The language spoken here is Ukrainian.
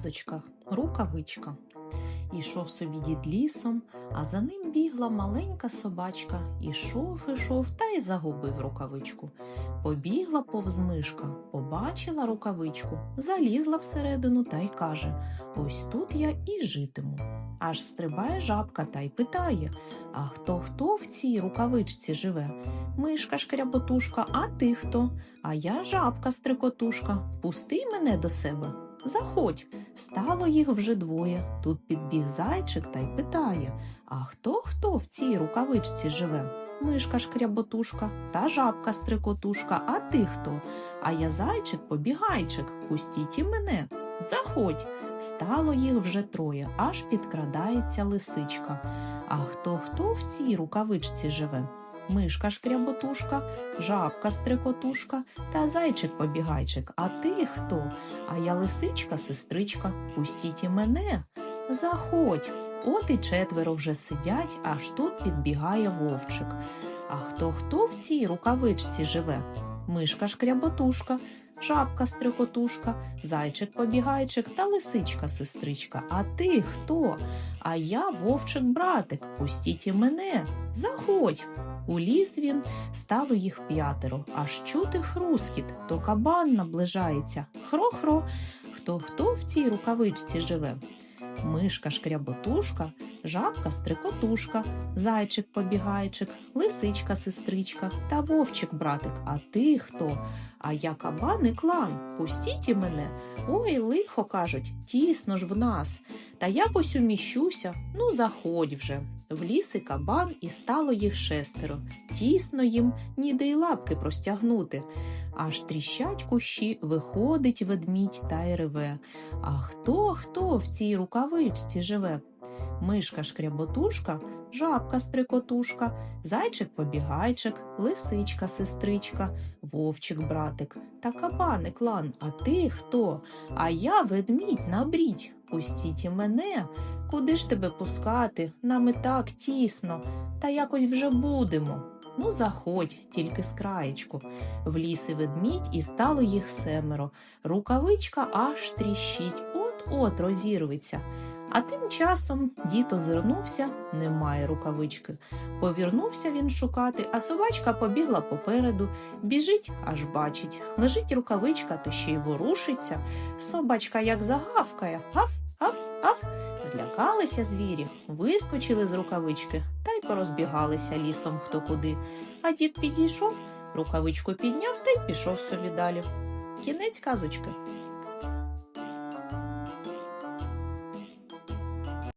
казочка Рукавичка. Ішов собі дід лісом, а за ним бігла маленька собачка. Ішов, ішов та й загубив рукавичку. Побігла повз мишка, побачила рукавичку, залізла всередину та й каже: Ось тут я і житиму. Аж стрибає жабка та й питає: А хто хто в цій рукавичці живе? Мишка шкряботушка, а ти хто? А я жабка стрикотушка. Пусти мене до себе. Заходь. Стало їх вже двоє. Тут підбіг зайчик та й питає: А хто хто в цій рукавичці живе? Мишка шкряботушка та жабка стрикотушка, а ти хто? А я зайчик побігайчик, пустіть і мене. Заходь. Стало їх вже троє, аж підкрадається лисичка. А хто хто в цій рукавичці живе? Мишка шкряботушка, жабка стрикотушка та зайчик побігайчик. А ти хто? А я лисичка, сестричка, пустіть і мене. Заходь. От і четверо вже сидять, аж тут підбігає вовчик. А хто хто в цій рукавичці живе? Мишка шкряботушка, жабка стрикотушка, зайчик побігайчик та лисичка сестричка. А ти хто? А я вовчик братик, пустіть і мене. Заходь. У ліс він стало їх п'ятеро, аж чути хрускіт, то кабан наближається. Хро-хро. Хто хто в цій рукавичці живе? Мишка шкряботушка, жабка стрикотушка, зайчик побігайчик, лисичка сестричка та вовчик братик. А ти хто? А я кабан і клан. Пустіть і мене. Ой, лихо кажуть, тісно ж в нас. Та якось уміщуся, ну заходь вже. В ліс і кабан, і стало їх шестеро. Тісно їм ніде й лапки простягнути. Аж тріщать кущі, виходить ведмідь та й реве. А хто хто в цій рукавичці живе? Мишка шкряботушка, жабка стрикотушка, зайчик побігайчик, лисичка сестричка, вовчик братик та кабаник лан. А ти хто? А я ведмідь набрідь. Пустіть і мене. Куди ж тебе пускати? Нам і так тісно, та якось вже будемо. Ну, заходь, тільки з краєчку. В ліси ведмідь і стало їх семеро. Рукавичка аж тріщить, от-от розірветься. А тим часом дід озирнувся, немає рукавички. Повірнувся він шукати, а собачка побігла попереду, біжить, аж бачить. Лежить рукавичка, та ще й ворушиться. Собачка як загавкає, гав, гав, гав. Злякалися звірі, вискочили з рукавички та й порозбігалися лісом хто куди. А дід підійшов, рукавичку підняв та й пішов собі далі. Кінець казочки.